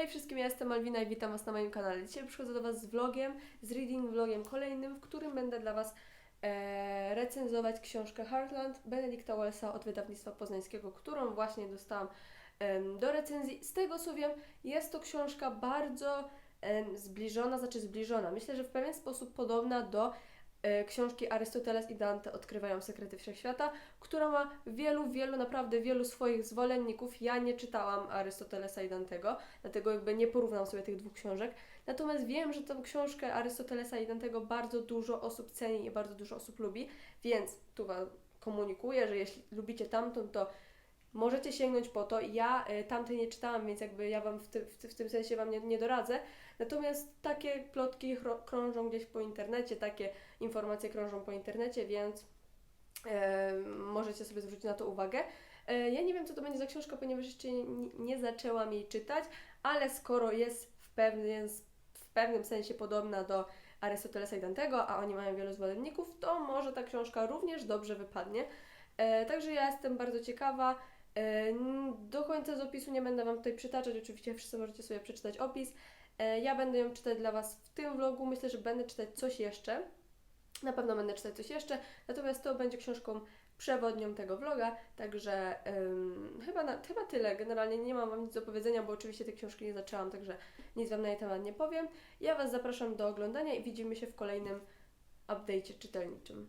Hej wszystkim, ja jestem Malwina i witam Was na moim kanale. Dzisiaj przychodzę do Was z vlogiem, z reading vlogiem kolejnym, w którym będę dla Was e, recenzować książkę Heartland Benedicta Wellsa od wydawnictwa poznańskiego, którą właśnie dostałam em, do recenzji. Z tego co wiem, jest to książka bardzo em, zbliżona, znaczy zbliżona, myślę, że w pewien sposób podobna do e, książki Arystoteles i Dante odkrywają sekrety wszechświata, która ma wielu, wielu, naprawdę wielu swoich zwolenników. Ja nie czytałam Arystotelesa i Dantego, dlatego jakby nie porównam sobie tych dwóch książek. Natomiast wiem, że tą książkę Arystotelesa i Dantego bardzo dużo osób ceni i bardzo dużo osób lubi, więc tu Wam komunikuję, że jeśli lubicie tamtą, to możecie sięgnąć po to. Ja y, tamtej nie czytałam, więc jakby ja Wam w, ty, w, w tym sensie Wam nie, nie doradzę. Natomiast takie plotki krążą gdzieś po internecie, takie informacje krążą po internecie, więc e, możecie sobie zwrócić na to uwagę. E, ja nie wiem, co to będzie za książka, ponieważ jeszcze nie, zaczęłam jej czytać, ale skoro jest w, pewnym w pewnym sensie podobna do Arystotelesa i Dantego, a oni mają wielu zwolenników, to może ta książka również dobrze wypadnie. E, także ja jestem bardzo ciekawa. Do końca z opisu nie będę Wam tutaj przytaczać, oczywiście wszyscy możecie sobie przeczytać opis. Ja będę ją czytać dla Was w tym vlogu, myślę, że będę czytać coś jeszcze. Na pewno będę czytać coś jeszcze, natomiast to będzie książką przewodnią tego vloga, także ym, chyba, na, chyba tyle. Generalnie nie mam Wam nic do powiedzenia, bo oczywiście tej książki nie zaczęłam, także nic Wam na jej temat nie powiem. Ja Was zapraszam do oglądania i widzimy się w kolejnym update'cie czytelniczym.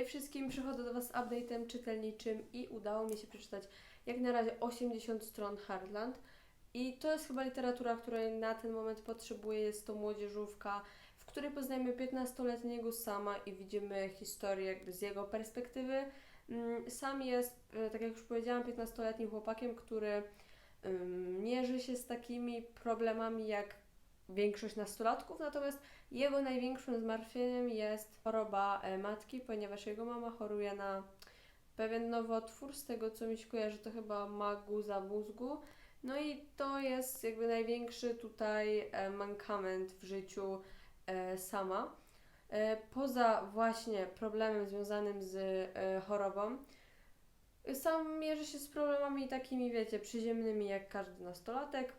Hej wszystkim, przychodzę do Was z update'em czytelniczym i udało mi się przeczytać jak na razie 80 stron Heartland. I to jest chyba literatura, której na ten moment potrzebuję. Jest to młodzieżówka, w której poznajemy 15-letniego Sama i widzimy historię jakby z jego perspektywy. Mm, Sam jest, e, tak jak już powiedziałam, 15-letnim chłopakiem, który mierzy się z takimi problemami jak większość nastolatków, natomiast jego największym zmartwieniem jest choroba e, matki, ponieważ jego mama choruje na pewien nowotwór, z tego co mi się kojarzy, to chyba maguza mózgu. No i to jest jakby największy tutaj e, mankament w życiu e, sama. Poza właśnie problemem związanym z chorobą, sam mierzy się z problemami takimi, wiecie, przyziemnymi jak każdy nastolatek.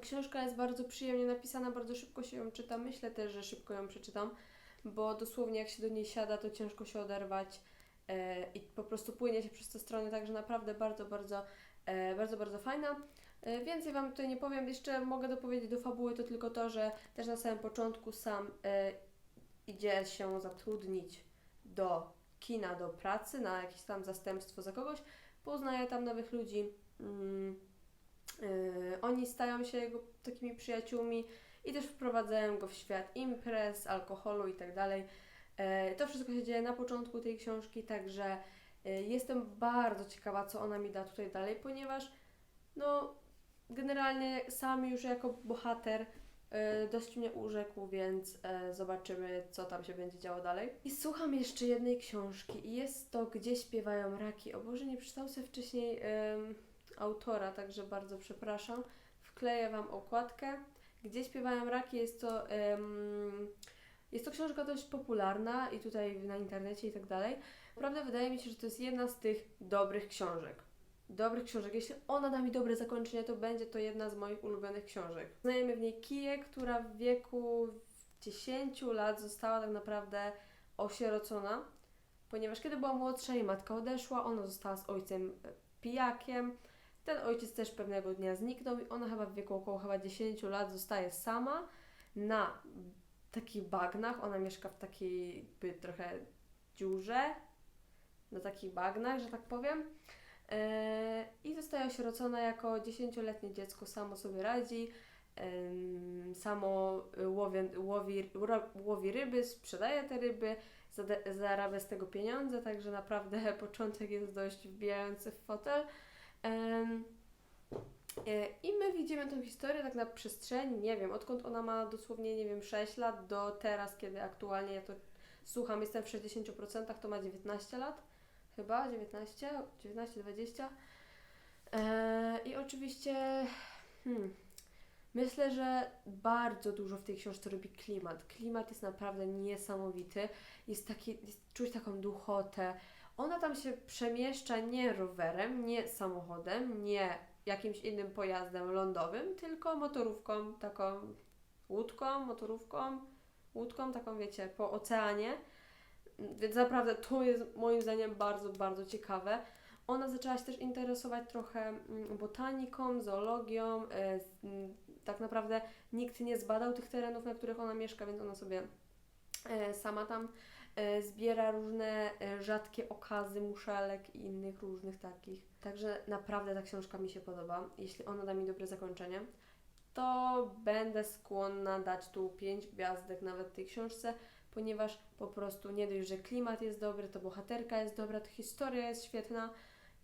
Książka jest bardzo przyjemnie napisana, bardzo szybko się ją czyta. Myślę też, że szybko ją przeczytam, bo dosłownie jak się do niej siada, to ciężko się oderwać e, i po prostu płynie się przez te strony, także naprawdę bardzo, bardzo, e, bardzo, bardzo fajna. E, więcej Wam tutaj nie powiem, jeszcze mogę dopowiedzieć do fabuły to tylko to, że też na samym początku sam e, idzie się zatrudnić do kina, do pracy, na jakieś tam zastępstwo za kogoś, poznaje tam nowych ludzi. Mm, Yy, oni stają się jego takimi przyjaciółmi i też wprowadzają go w świat imprez, alkoholu i tak dalej. Yy, To wszystko się dzieje na początku tej książki, także yy, jestem bardzo ciekawa, co ona mi da tutaj dalej, ponieważ no generalnie sam już jako bohater dość mnie urzekł, więc zobaczymy, co tam się będzie działo dalej. I słucham jeszcze jednej książki i jest to Gdzie śpiewają raki. O Boże, nie przeczytał sobie wcześniej... Yy, autora, także bardzo przepraszam. Wkleję Wam okładkę. Gdzie śpiewają raki jest to, em, jest to książka dość popularna i tutaj na internecie i tak dalej. Naprawdę wydaje mi się, że to jest jedna z tych dobrych książek. Dobrych książek. Jeśli ona da mi dobre zakończenie, to będzie to jedna z moich ulubionych książek. Znajemy w niej Kiję, która w wieku 10 lat została tak naprawdę osierocona, ponieważ kiedy była młodsza, jej matka odeszła, ona została z ojcem e, pijakiem. Ten ojciec też pewnego dnia zniknął i ona chyba w wieku około chyba 10 lat zostaje sama na takich bagnach. Ona mieszka w takiej jakby trochę dziurze, na takich bagnach, że tak powiem. E, I zostaje osierocona jako dziesięcioletnie dziecko, samo sobie radzi, samo łowi, łowi, ryby, sprzedaje te ryby, zarabia z tego pieniądze, także naprawdę początek jest dość wbijający w fotel. E, I my widzimy tą historię tak na przestrzeni, nie wiem, odkąd ona ma dosłownie, nie wiem, 6 lat do teraz, kiedy aktualnie ja to słucham, jestem w 60%, to ma 19 lat, chyba 19, 19-20. E, I oczywiście, hmm, myślę, że bardzo dużo w tej książce robi klimat. Klimat jest naprawdę niesamowity, jest taki, jest, czuć taką duchotę. Ona tam się przemieszcza nie rowerem, nie samochodem, nie jakimś innym pojazdem lądowym, tylko motorówką, taką łódką, motorówką, łódką, taką wiecie, po oceanie. Więc naprawdę to jest moim zdaniem bardzo, bardzo ciekawe. Ona zaczęła się też interesować trochę mm, botaniką, zoologią. e, z- m, Tak naprawdę nikt nie zbadał tych terenów, na których ona mieszka, więc ona sobie e, sama tam zbiera różne e, rzadkie okazy, muszelek i innych różnych takich. Także naprawdę ta książka mi się podoba. Jeśli ona da mi dobre zakończenie, to będę skłonna dać tu 5 gwiazdek nawet tej książce, ponieważ po prostu nie dość, że klimat jest dobry, to bohaterka jest dobra, to historia jest świetna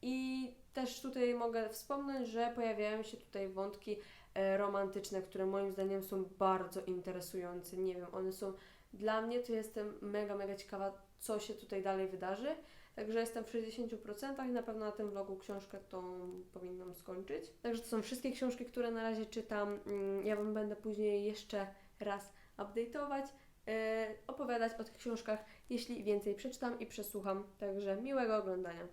i też tutaj mogę wspomnieć, że pojawiają się tutaj wątki e, romantyczne, które moim zdaniem są bardzo interesujące. Nie wiem, one są dla mnie, to jestem mega, mega ciekawa, co się tutaj dalej wydarzy. Także jestem w 60% i na pewno na tym vlogu książkę tą powinnam skończyć. Także to są wszystkie książki, które na razie czytam. Mm, Ja Wam będę później jeszcze raz update'ować, e, opowiadać o tych książkach, jeśli więcej przeczytam i przesłucham. Także miłego oglądania.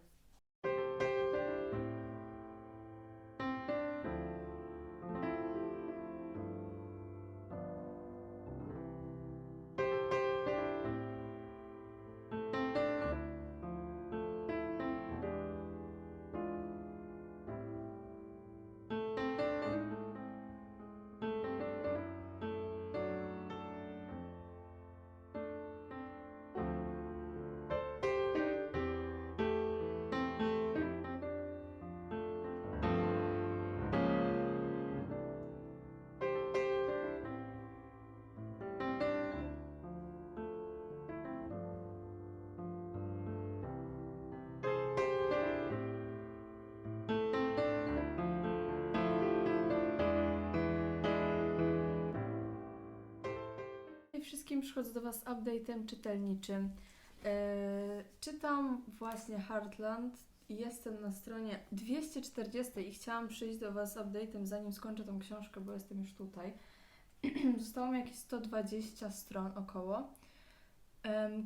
Wszystkim, przychodzę do Was z update'em czytelniczym. E, czytam właśnie Heartland jestem na stronie 240 i chciałam przyjść do Was z update'em zanim skończę tą książkę, bo jestem już tutaj. Zostało mi jakieś 120 stron około.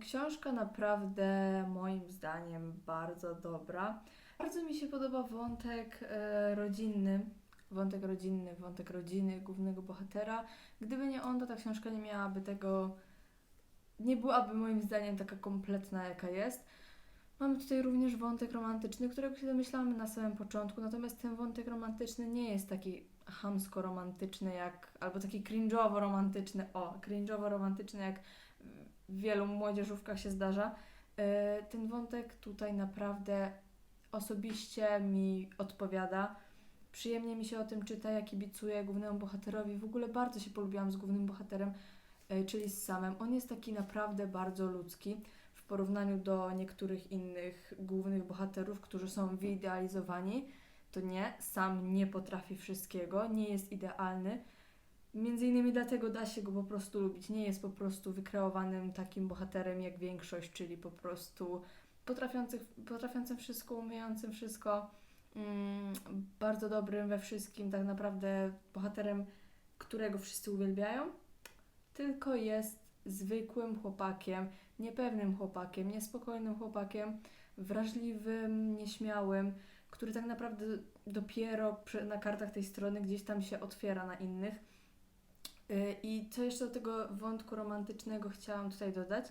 Książka naprawdę moim zdaniem bardzo dobra. Bardzo mi się podoba wątek e, rodzinny, wątek rodzinny, wątek rodziny głównego bohatera. Gdyby nie on, to ta książka nie miałaby tego. Nie byłaby moim zdaniem taka kompletna, jaka jest. Mamy tutaj również wątek romantyczny, którego się domyślamy na samym początku, natomiast ten wątek romantyczny nie jest taki chamsko-romantyczny, jak, albo taki cringe'owo-romantyczny, o, cringe'owo-romantyczny, jak w wielu młodzieżówkach się zdarza. Yy, Ten wątek tutaj naprawdę osobiście mi odpowiada. Przyjemnie mi się o tym czyta, ja kibicuję głównemu bohaterowi. W ogóle bardzo się polubiłam z głównym bohaterem, e, czyli z Samem. On jest taki naprawdę bardzo ludzki w porównaniu do niektórych innych głównych bohaterów, którzy są wyidealizowani. To nie, Sam nie potrafi wszystkiego, nie jest idealny. Między innymi dlatego da się go po prostu lubić. Nie jest po prostu wykreowanym takim bohaterem jak większość, czyli po prostu potrafiącym wszystko, umiejącym wszystko mm, bardzo dobrym we wszystkim, tak naprawdę bohaterem, którego wszyscy uwielbiają, tylko jest zwykłym chłopakiem, niepewnym chłopakiem, niespokojnym chłopakiem, wrażliwym, nieśmiałym, który tak naprawdę dopiero przy, na kartach tej strony gdzieś tam się otwiera na innych. Yy, I co jeszcze do tego wątku romantycznego chciałam tutaj dodać,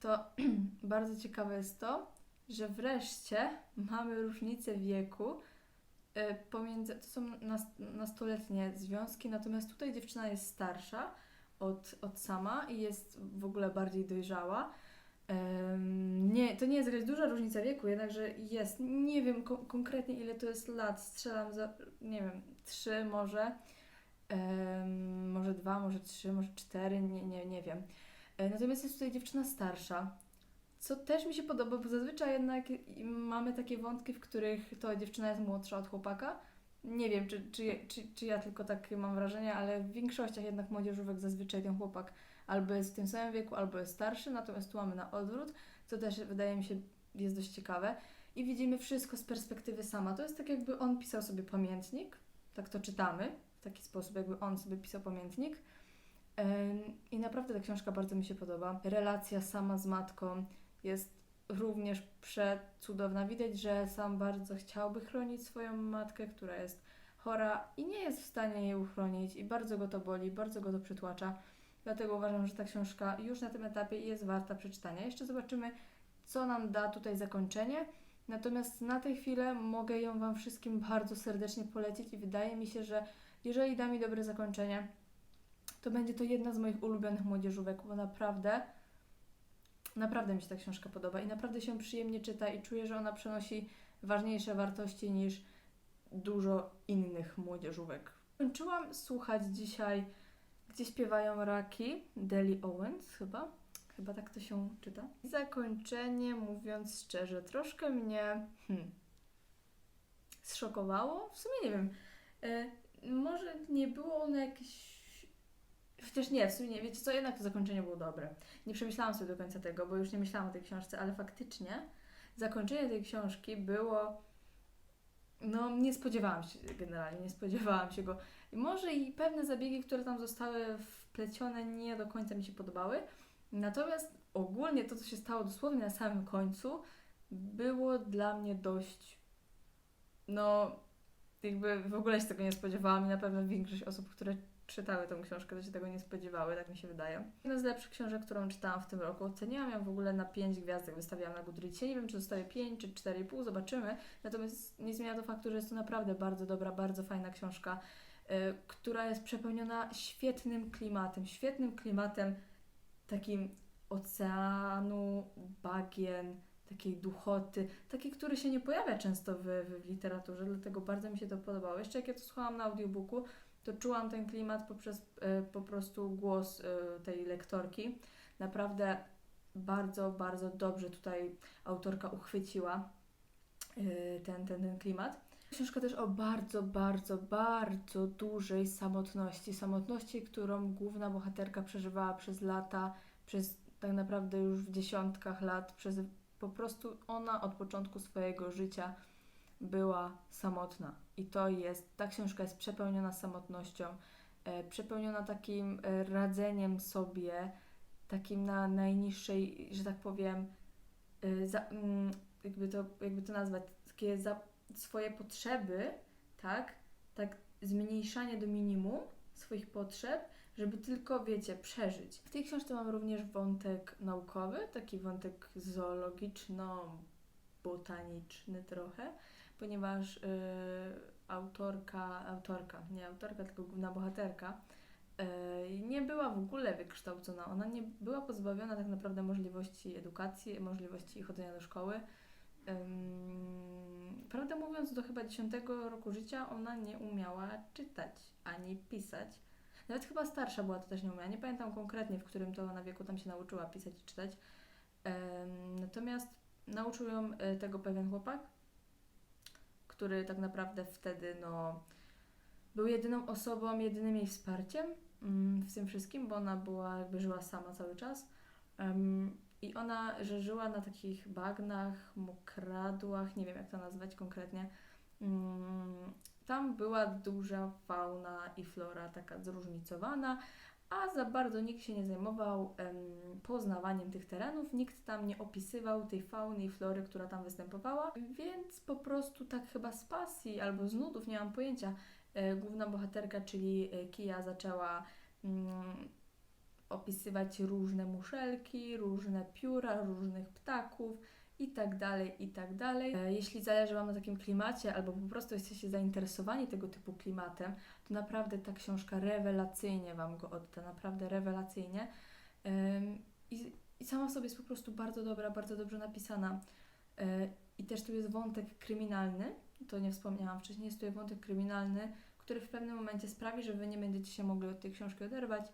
to bardzo ciekawe jest to, że wreszcie mamy różnicę wieku e, pomiędzy, to są nas, nastoletnie związki, natomiast tutaj dziewczyna jest starsza od, od sama i jest w ogóle bardziej dojrzała. Nie, to nie jest jakaś duża różnica wieku, jednakże jest. Nie wiem ko- konkretnie ile to jest lat. Strzelam za, nie wiem, trzy może. Może dwa, może trzy, może cztery, nie, nie, nie wiem. E, Natomiast jest tutaj dziewczyna starsza, co też mi się podoba, bo zazwyczaj jednak mamy takie wątki, w których to dziewczyna jest młodsza od chłopaka. Nie wiem, czy, czy, czy, czy ja tylko takie mam wrażenie, ale w większościach jednak młodzieżówek zazwyczaj ten chłopak albo jest w tym samym wieku, albo jest starszy, natomiast tu mamy na odwrót, co też wydaje mi się jest dość ciekawe. I widzimy wszystko z perspektywy sama. To jest tak, jakby on pisał sobie pamiętnik, tak to czytamy, w taki sposób, jakby on sobie pisał pamiętnik. I naprawdę ta książka bardzo mi się podoba. Relacja sama z matką jest również przecudowna. Widać, że sam bardzo chciałby chronić swoją matkę, która jest chora i nie jest w stanie jej uchronić i bardzo go to boli, bardzo go to przytłacza. Dlatego uważam, że ta książka już na tym etapie jest warta przeczytania. Jeszcze zobaczymy, co nam da tutaj zakończenie. Natomiast na tę chwilę mogę ją Wam wszystkim bardzo serdecznie polecić i wydaje mi się, że jeżeli da mi dobre zakończenie, to będzie to jedna z moich ulubionych młodzieżówek, bo naprawdę, naprawdę mi się ta książka podoba i naprawdę się przyjemnie czyta i czuję, że ona przenosi ważniejsze wartości niż dużo innych młodzieżówek. Kończyłam słuchać dzisiaj gdzie śpiewają raki, Deli Owens chyba. Chyba tak to się czyta. I zakończenie, mówiąc szczerze, troszkę mnie hmm, zszokowało. W sumie nie wiem. E, może nie było ono jakieś. Chociaż nie, w sumie nie. Wiecie co, jednak to zakończenie było dobre. Nie przemyślałam sobie do końca tego, bo już nie myślałam o tej książce, ale faktycznie zakończenie tej książki było. No, nie spodziewałam się generalnie, nie spodziewałam się go. I może i pewne zabiegi, które tam zostały wplecione, nie do końca mi się podobały. Natomiast ogólnie to, co się stało dosłownie na samym końcu, było dla mnie dość. No, jakby w ogóle się tego nie spodziewałam i na pewno większość osób, które czytały tą książkę, to się tego nie spodziewały, tak mi się wydaje. Jedna z lepszych książek, którą czytałam w tym roku. Oceniłam ją w ogóle na 5 gwiazdek, wystawiałam na Goodreadsie. Nie wiem, czy zostawię 5 czy 4,5, zobaczymy. Natomiast nie zmienia to faktu, że jest to naprawdę bardzo dobra, bardzo fajna książka y, która jest przepełniona świetnym klimatem, świetnym klimatem takim oceanu, bagien, takiej duchoty, taki, który się nie pojawia często w, w literaturze, dlatego bardzo mi się to podobało. Jeszcze jak ja to słuchałam na audiobooku, to czułam ten klimat poprzez y, po prostu głos y, tej lektorki. Naprawdę bardzo, bardzo dobrze tutaj autorka uchwyciła y, ten, ten, ten klimat. Książka też o bardzo, bardzo, bardzo dużej samotności. Samotności, którą główna bohaterka przeżywała przez lata, przez tak naprawdę już w dziesiątkach lat, przez po prostu ona od początku swojego życia była samotna. I to jest, ta książka jest przepełniona samotnością, e, przepełniona takim e, radzeniem sobie, takim na najniższej, że tak powiem, e, za, mm, jakby, to, jakby to nazwać, takie za, swoje potrzeby, tak, tak zmniejszanie do minimum swoich potrzeb, żeby tylko, wiecie, przeżyć. W tej książce mam również wątek naukowy, taki wątek zoologiczno-botaniczny trochę, ponieważ yy, autorka, autorka, nie autorka, tylko główna bohaterka, yy, nie była w ogóle wykształcona. Ona nie była pozbawiona tak naprawdę możliwości edukacji, możliwości chodzenia do szkoły. Prawdę mówiąc, do chyba 10 roku życia ona nie umiała czytać ani pisać. Nawet chyba starsza była, to też nie umiała. Nie pamiętam konkretnie, w którym to ona wieku tam się nauczyła pisać i czytać. Natomiast nauczył ją y, tego pewien chłopak, który tak naprawdę wtedy no, był jedyną osobą, jedynym jej wsparciem mm, w tym wszystkim, bo ona była, jakby żyła sama cały czas. I ona, że żyła na takich bagnach, mokradłach, nie wiem jak to nazwać konkretnie. Mm, Tam była duża fauna i flora taka zróżnicowana, a za bardzo nikt się nie zajmował em, poznawaniem tych terenów, nikt tam nie opisywał tej fauny i flory, która tam występowała, więc po prostu tak chyba z pasji albo z nudów, nie mam pojęcia, e, główna bohaterka, czyli e, Kia zaczęła mm, opisywać różne muszelki, różne pióra, różnych ptaków i tak dalej, i tak dalej. E, Jeśli zależy Wam na takim klimacie, albo po prostu jesteście zainteresowani tego typu klimatem, to naprawdę ta książka rewelacyjnie Wam go odda, naprawdę rewelacyjnie. I, i sama w sobie jest po prostu bardzo dobra, bardzo dobrze napisana. E, I też tu jest wątek kryminalny, to nie wspomniałam wcześniej, jest tu wątek kryminalny, który w pewnym momencie sprawi, że Wy nie będziecie się mogli od tej książki oderwać.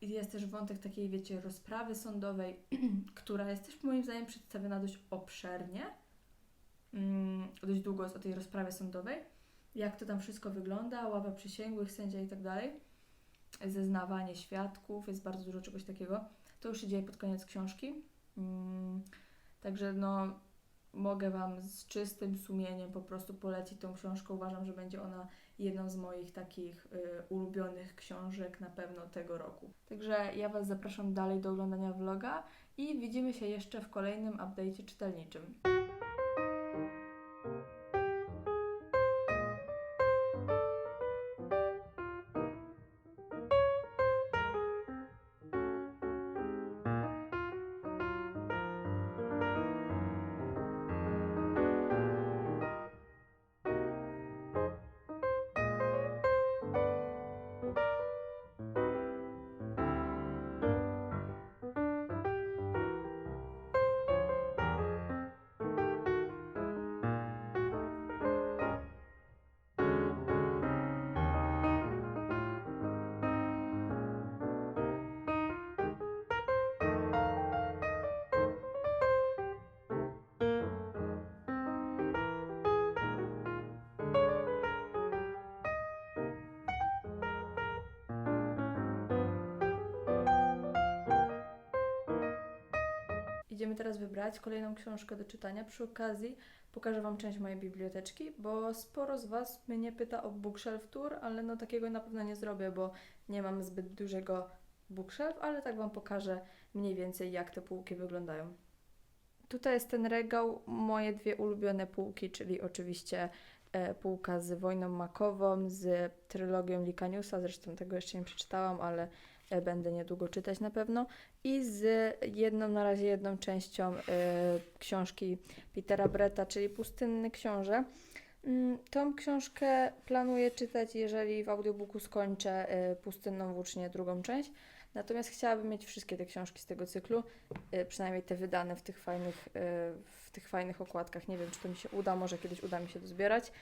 Jest też wątek takiej, wiecie, rozprawy sądowej, która jest też moim zdaniem przedstawiona dość obszernie. Dość długo jest o tej rozprawie sądowej. Jak to tam wszystko wygląda, ława przysięgłych, sędzia i tak dalej. Zeznawanie świadków, jest bardzo dużo czegoś takiego. To już się dzieje pod koniec książki. Mm, także no, mogę Wam z czystym sumieniem po prostu polecić tą książkę. Uważam, że będzie ona jedną z moich takich y, ulubionych książek na pewno tego roku. Także ja Was zapraszam dalej do oglądania vloga i widzimy się jeszcze w kolejnym update'cie czytelniczym. Idziemy teraz wybrać kolejną książkę do czytania. Przy okazji pokażę Wam część mojej biblioteczki, bo sporo z Was mnie pyta o bookshelf tour, ale no takiego na pewno nie zrobię, bo nie mam zbyt dużego bookshelf, ale tak Wam pokażę mniej więcej jak te półki wyglądają. Tutaj jest ten regał, moje dwie ulubione półki, czyli oczywiście e, półka z Wojną Makową, z trylogią Likaniusa, zresztą tego jeszcze nie przeczytałam, ale będę niedługo czytać na pewno i z jedną, na razie jedną częścią y, książki Petera Bretta, czyli Pustynny Książę. Mm, Tą książkę planuję czytać, jeżeli w audiobooku skończę y, Pustynną Włócznię, drugą część. Natomiast chciałabym mieć wszystkie te książki z tego cyklu, przynajmniej te wydane w tych fajnych, w tych fajnych okładkach. Nie wiem, czy to mi się uda, może kiedyś uda mi się dozbierać.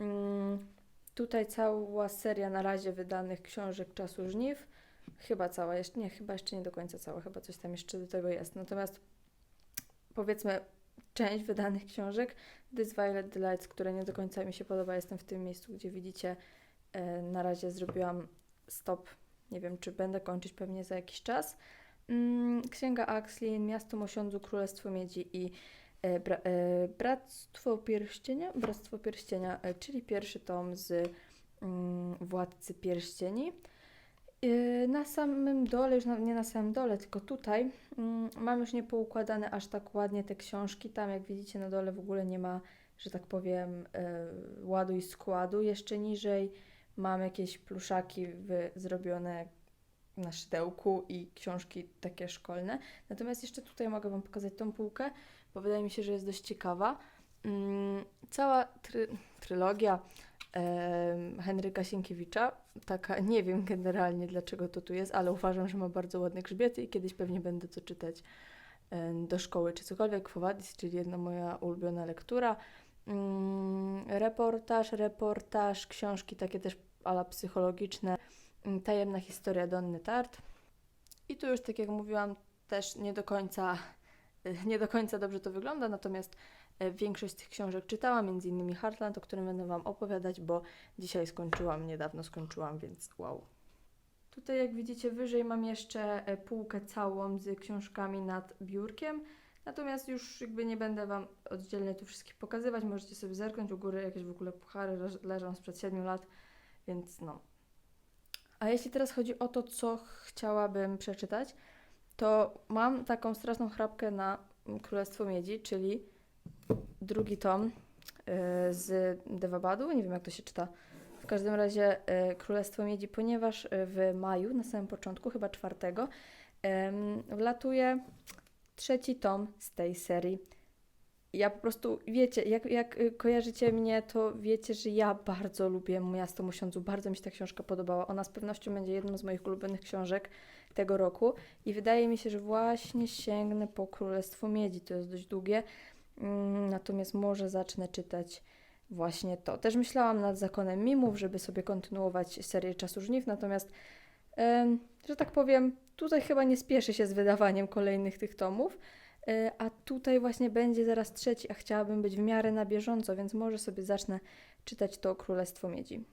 Mm, Tutaj cała seria na razie wydanych książek Czasu Żniw. Chyba cała, jeszcze nie, chyba jeszcze nie do końca cała, chyba coś tam jeszcze do tego jest. Natomiast powiedzmy część wydanych książek This Violet Delights, które nie do końca mi się podoba, jestem w tym miejscu, gdzie widzicie, e, na razie zrobiłam stop. Nie wiem, czy będę kończyć pewnie za jakiś czas. Mm, Księga Axlin, Miasto Mosiądzu, Królestwo Miedzi i e, bra, e, Bractwo Pierścienia, Bractwo Pierścienia, czyli pierwszy tom z mm, Władcy Pierścieni. Yy, Na samym dole, już nie na samym dole, tylko tutaj, mm, mam już niepoukładane aż tak ładnie te książki. Tam, jak widzicie, na dole w ogóle nie ma, że tak powiem, yy, ładu i składu. Jeszcze niżej mam jakieś pluszaki zrobione na szydełku i książki takie szkolne. Natomiast jeszcze tutaj mogę Wam pokazać tą półkę, bo wydaje mi się, że jest dość ciekawa. Mm, Cała try, trylogia Henryka Sienkiewicza. Taka, nie wiem generalnie dlaczego to tu jest, ale uważam, że ma bardzo ładne grzbiety i kiedyś pewnie będę to czytać do szkoły czy cokolwiek. Fowadis, czyli jedna moja ulubiona lektura. Mm, reportaż, reportaż, książki takie też ala psychologiczne. Mm, Tajemna historia Donny Tart. I tu już, tak jak mówiłam, też nie do końca, nie do końca dobrze to wygląda, natomiast Większość z tych książek czytałam, między innymi Heartland, o którym będę Wam opowiadać, bo dzisiaj skończyłam, niedawno skończyłam, więc wow. Tutaj, jak widzicie, wyżej mam jeszcze e, półkę całą z książkami nad biurkiem. Natomiast już jakby nie będę Wam oddzielnie tu wszystkich pokazywać. Możecie sobie zerknąć u góry, jakieś w ogóle puchary leż- leżą sprzed 7 lat, więc no. A jeśli teraz chodzi o to, co chciałabym przeczytać, to mam taką straszną chrapkę na Królestwo Miedzi, czyli drugi tom y, z Devabadu, nie wiem jak to się czyta. W każdym razie y, Królestwo Miedzi, ponieważ y, w maju, na samym początku, chyba czwartego, wlatuje trzeci tom z tej serii. Ja po prostu, wiecie, jak, jak kojarzycie mnie, to wiecie, że ja bardzo lubię Miasto Musiądzu. Bardzo mi się ta książka podobała. Ona z pewnością będzie jedną z moich ulubionych książek tego roku. I wydaje mi się, że właśnie sięgnę po Królestwo Miedzi. To jest dość długie. Mm, Natomiast może zacznę czytać właśnie to. Też myślałam nad Zakonem Mimów, żeby sobie kontynuować serię Czasu Żniw, natomiast, że tak powiem, tutaj chyba nie spieszy się z wydawaniem kolejnych tych tomów. E, A tutaj właśnie będzie zaraz trzeci, a chciałabym być w miarę na bieżąco, więc może sobie zacznę czytać to Królestwo Miedzi.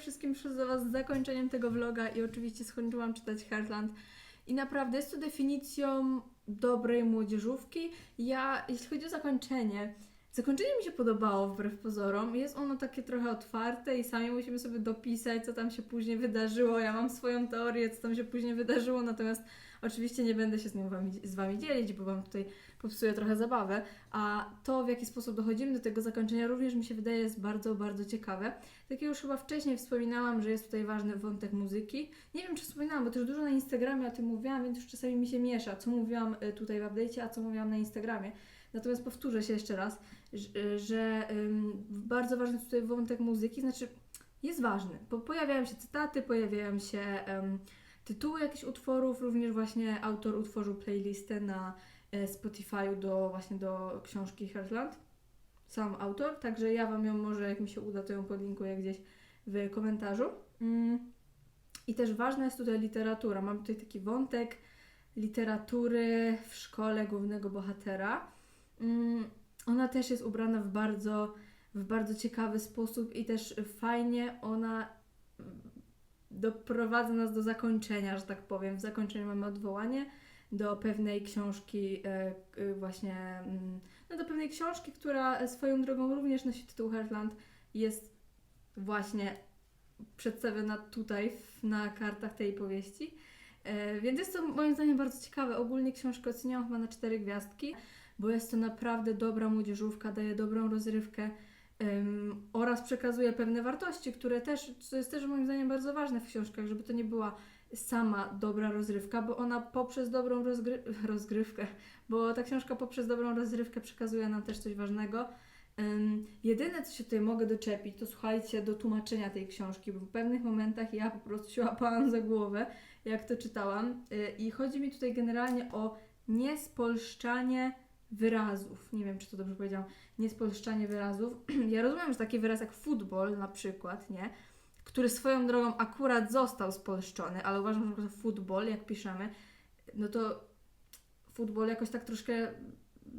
Wszystkim przyszłam do Was z zakończeniem tego vloga i oczywiście skończyłam czytać Heartland. I naprawdę jest to definicją dobrej młodzieżówki. Ja, jeśli chodzi o zakończenie, zakończenie mi się podobało wbrew pozorom. Jest ono takie trochę otwarte i sami musimy sobie dopisać, co tam się później wydarzyło. Ja mam swoją teorię, co tam się później wydarzyło, natomiast oczywiście nie będę się z nią wami, z Wami dzielić, bo Wam tutaj popsuję trochę zabawę. A to, w jaki sposób dochodzimy do tego zakończenia, również mi się wydaje jest bardzo, bardzo ciekawe. Tak jak już chyba wcześniej wspominałam, że jest tutaj ważny wątek muzyki. Nie wiem, czy wspominałam, bo też dużo na Instagramie o tym mówiłam, więc już czasami mi się miesza, co mówiłam y, tutaj w update'cie, a co mówiłam na Instagramie. Natomiast powtórzę się jeszcze raz, że, że ym, bardzo ważny tutaj wątek muzyki, znaczy jest ważny, bo pojawiają się cytaty, pojawiają się ym, tytuły jakichś utworów, również właśnie autor utworzył playlistę na e, Spotify'u do właśnie do książki Heartland sam autor, także ja Wam ją może, jak mi się uda, to ją podlinkuję gdzieś w komentarzu. Mm. I też ważna jest tutaj literatura. Mam tutaj taki wątek literatury w szkole głównego bohatera. Mm. Ona też jest ubrana w bardzo, w bardzo ciekawy sposób i też fajnie ona mm, doprowadza nas do zakończenia, że tak powiem. W zakończeniu mamy odwołanie do pewnej książki, e, właśnie mm, no do pewnej książki, która swoją drogą również nosi tytuł Heartland, jest właśnie przedstawiona tutaj na kartach tej powieści. E, więc jest to moim zdaniem bardzo ciekawe. Ogólnie książkę oceniałam chyba na cztery gwiazdki, bo jest to naprawdę dobra młodzieżówka, daje dobrą rozrywkę em, oraz przekazuje pewne wartości, które też, co jest też moim zdaniem bardzo ważne w książkach, żeby to nie była sama dobra rozrywka, bo ona poprzez dobrą rozgry- rozgrywkę, bo ta książka poprzez dobrą rozrywkę przekazuje nam też coś ważnego. Ym, jedyne, co się tutaj mogę doczepić, to słuchajcie do tłumaczenia tej książki, bo w pewnych momentach ja po prostu się łapałam za głowę, jak to czytałam. Yy, I chodzi mi tutaj generalnie o niespolszczanie wyrazów. Nie wiem, czy to dobrze powiedziałam. Niespolszczanie wyrazów. Ja rozumiem, że taki wyraz jak futbol na przykład, nie? Który swoją drogą akurat został spolszczony, ale uważam, że futbol, jak piszemy, no to futbol jakoś tak troszkę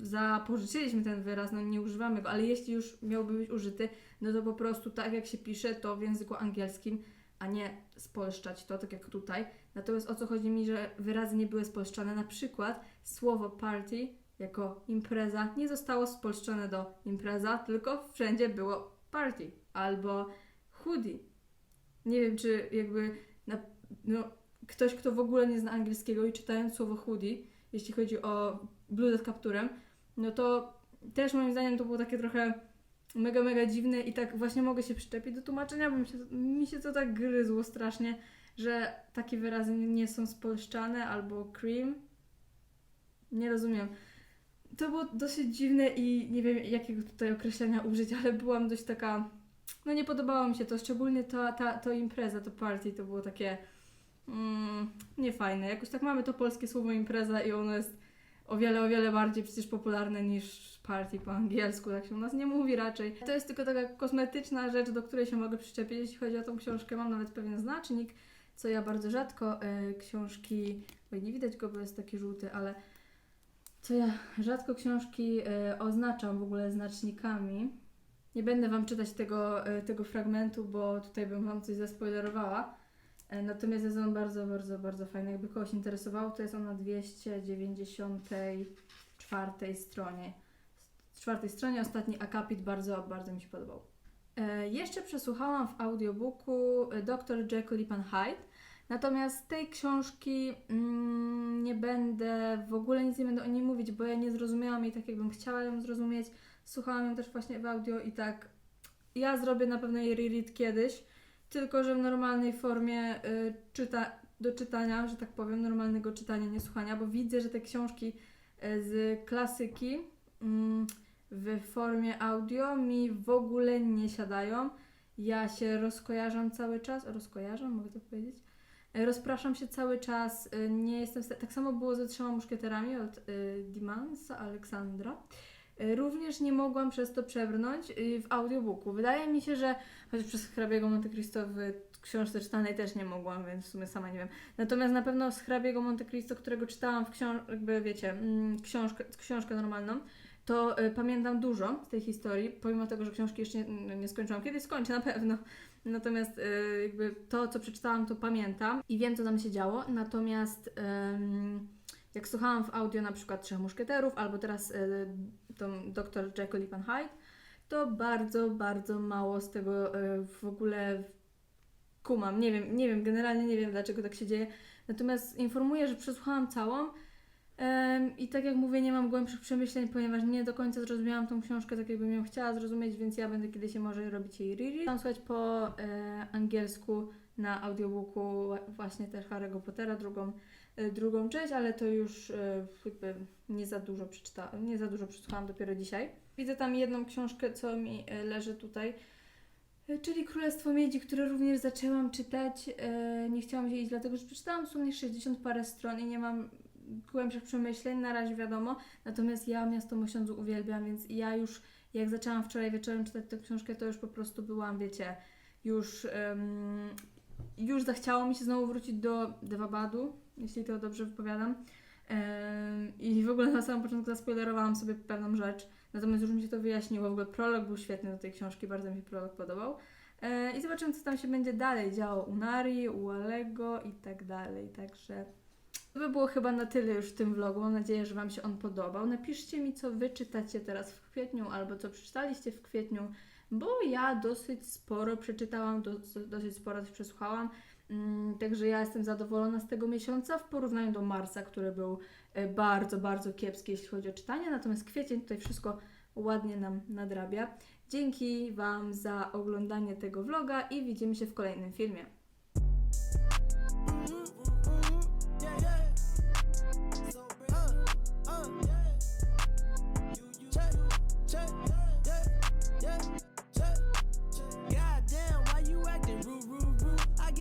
zapożyczyliśmy ten wyraz, no nie używamy go, ale jeśli już miałby być użyty, no to po prostu tak jak się pisze, to w języku angielskim, a nie spolszczać to, tak jak tutaj. Natomiast o co chodzi mi, że wyrazy nie były spolszczane, na przykład słowo party jako impreza nie zostało spolszczone do impreza, tylko wszędzie było party albo hoodie. Nie wiem, czy jakby na, no, ktoś, kto w ogóle nie zna angielskiego i czytając słowo hoodie, jeśli chodzi o bluzę z kapturem, no to też moim zdaniem to było takie trochę mega, mega dziwne i tak właśnie mogę się przyczepić do tłumaczenia, bo mi się, mi się to tak gryzło strasznie, że takie wyrazy nie są spolszczane albo cream. Nie rozumiem. To było dosyć dziwne i nie wiem jakiego tutaj określenia użyć, ale byłam dość taka, no nie podobało mi się to, szczególnie ta, ta to impreza, to party, to było takie mm, niefajne. Jakoś tak mamy to polskie słowo impreza i ono jest o wiele, o wiele bardziej przecież popularne niż party po angielsku, tak się u nas nie mówi raczej. To jest tylko taka kosmetyczna rzecz, do której się mogę przyczepić, jeśli chodzi o tą książkę. Mam nawet pewien znacznik, co ja bardzo rzadko e, książki, oj nie widać go, bo jest taki żółty, ale co ja rzadko książki e, oznaczam w ogóle znacznikami. Nie będę Wam czytać tego, e, tego fragmentu, bo tutaj bym Wam coś zaspoilerowała. E, Natomiast jest on bardzo, bardzo, bardzo fajny. Jakby kogoś interesowało, to jest on na 294 stronie. czwartej stronie ostatni akapit bardzo, bardzo mi się podobał. E, jeszcze przesłuchałam w audiobooku Dr. Jekyll i Pan Hyde. Natomiast tej książki mm, nie będę, w ogóle nic nie będę o niej mówić, bo ja nie zrozumiałam jej tak, jakbym chciała ją zrozumieć. Słuchałam ją też właśnie w audio i tak ja zrobię na pewno jej reread kiedyś, tylko że w normalnej formie y, czyta, do czytania, że tak powiem, normalnego czytania, nie słuchania, bo widzę, że te książki y, z klasyki mm, w formie audio mi w ogóle nie siadają. Ja się rozkojarzam cały czas, rozkojarzam, mogę to powiedzieć? E, Rozpraszam się cały czas, y, nie jestem Tak samo było ze trzema muszkieterami od y, Dimansa Aleksandra. Również nie mogłam przez to przebrnąć y, w audiobooku. Wydaje mi się, że chociaż przez hrabiego Monte Cristo w książce czytanej też nie mogłam, więc w sumie sama nie wiem. Natomiast na pewno z hrabiego Monte Cristo, którego czytałam w książce, jakby wiecie, mm, książkę, książkę normalną, to y, pamiętam dużo z tej historii, pomimo tego, że książki jeszcze nie, nie skończyłam. Kiedyś skończę na pewno. Natomiast y, jakby to, co przeczytałam, to pamiętam i wiem, co tam się działo. Natomiast ym, jak słuchałam w audio na przykład Trzech Muszkieterów albo teraz y, tą Dr. Jekyll i Pan Hyde, to bardzo, bardzo mało z tego y, w ogóle kumam. Nie wiem, nie wiem, generalnie nie wiem, dlaczego tak się dzieje. Natomiast informuję, że przesłuchałam całą i tak jak mówię, nie mam głębszych przemyśleń, ponieważ nie do końca zrozumiałam tą książkę tak, jakbym ją chciała zrozumieć, więc ja będę kiedyś może robić jej reread. Tam słuchać po e, angielsku na audiobooku właśnie też Harry'ego Pottera, drugą, drugą część, ale to już e, jakby nie za dużo przeczytałam, nie za dużo przesłuchałam dopiero dzisiaj. Widzę tam jedną książkę, co mi e, leży tutaj, e, czyli Królestwo Miedzi, które również zaczęłam czytać. E, nie chciałam się iść, dlatego że przeczytałam sumie 60 parę stron i nie mam głębszych przemyśleń, na razie wiadomo. Natomiast ja Miasto Mosiądzu uwielbiam, więc ja już jak zaczęłam wczoraj wieczorem czytać tę książkę, to już po prostu byłam, wiecie, już, em, już zachciało mi się znowu wrócić do Devabadu, jeśli to dobrze wypowiadam. I w ogóle na samym początku zaspoilerowałam sobie pewną rzecz, natomiast już mi się to wyjaśniło. W ogóle prolog był świetny do tej książki, bardzo mi się prolog podobał. E, I zobaczymy, co tam się będzie dalej działo u Nari, u Alego i tak dalej. Także to by było chyba na tyle już w tym vlogu. Mam nadzieję, że Wam się on podobał. Napiszcie mi, co Wy czytacie teraz w kwietniu albo co przeczytaliście w kwietniu, bo ja dosyć sporo przeczytałam, do, dosyć sporo też przesłuchałam. Mm, Także ja jestem zadowolona z tego miesiąca w porównaniu do marca, który był e, bardzo, bardzo kiepski, jeśli chodzi o czytanie. Natomiast kwiecień tutaj wszystko ładnie nam nadrabia. Dzięki Wam za oglądanie tego vloga i widzimy się w kolejnym filmie.